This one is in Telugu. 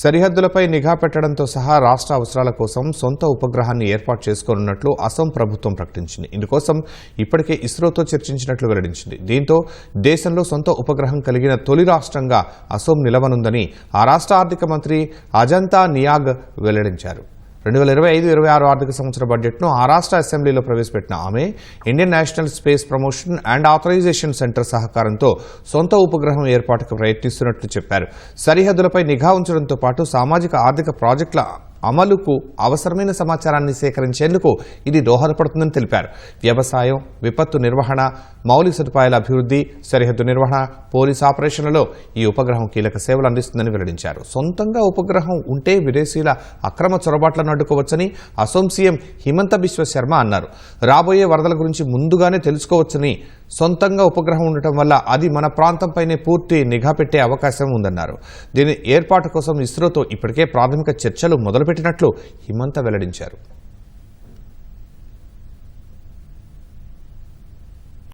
సరిహద్దులపై నిఘా పెట్టడంతో సహా రాష్ట్ర అవసరాల కోసం సొంత ఉపగ్రహాన్ని ఏర్పాటు చేసుకోనున్నట్లు అసోం ప్రభుత్వం ప్రకటించింది. ఇందుకోసం ఇప్పటికే ఇస్రోతో చర్చించినట్లు వెల్లడించింది. దీంతో దేశంలో సొంత ఉపగ్రహం కలిగిన తొలి రాష్ట్రంగా అసోం నిలవనుందని ఆ రాష్ట్ర ఆర్థిక మంత్రి అజంతా నియాగ్ వెల్లడించారు. రెండు వేల ఇరవై ఐదు ఇరవై ఆరు ఆర్థిక సంవత్సర బడ్జెట్ను ఆ రాష్ట్ర అసెంబ్లీలో ప్రవేశపెట్టిన ఆమె Indian National Space Promotion and Authorisation Centre సహకారంతో సొంత ఉపగ్రహం ఏర్పాటుకు ప్రయత్నిస్తున్నట్లు చెప్పారు. సరిహద్దులపై నిఘా ఉంచడంతో పాటు సామాజిక ఆర్థిక ప్రాజెక్టుల అమలుకు అవసరమైన సమాచారాన్ని సేకరించేందుకు ఇది దోహదపడుతుందని తెలిపారు. వ్యవసాయం విపత్తు నిర్వహణ మౌలిక సదుపాయాల అభివృద్ధి సరిహద్దు నిర్వహణ పోలీస్ ఆపరేషన్లలో ఈ ఉపగ్రహం కీలక సేవలు అందిస్తుందని వెల్లడించారు. సొంతంగా ఉపగ్రహం ఉంటే విదేశీయుల అక్రమ చొరబాట్లను అడ్డుకోవచ్చని అసోం సీఎం హిమంత బిశ్వ శర్మ అన్నారు. రాబోయే వరదల గురించి ముందుగానే తెలుసుకోవచ్చని సొంతంగా ఉపగ్రహం ఉండటం వల్ల అది మన ప్రాంతంపైనే పూర్తి నిఘా పెట్టే అవకాశం ఉందన్నారు. దీని ఏర్పాటు కోసం ఇస్రోతో ఇప్పటికే ప్రాథమిక చర్చలు మొదలుపెట్టినట్లు హిమంత వెల్లడించారు.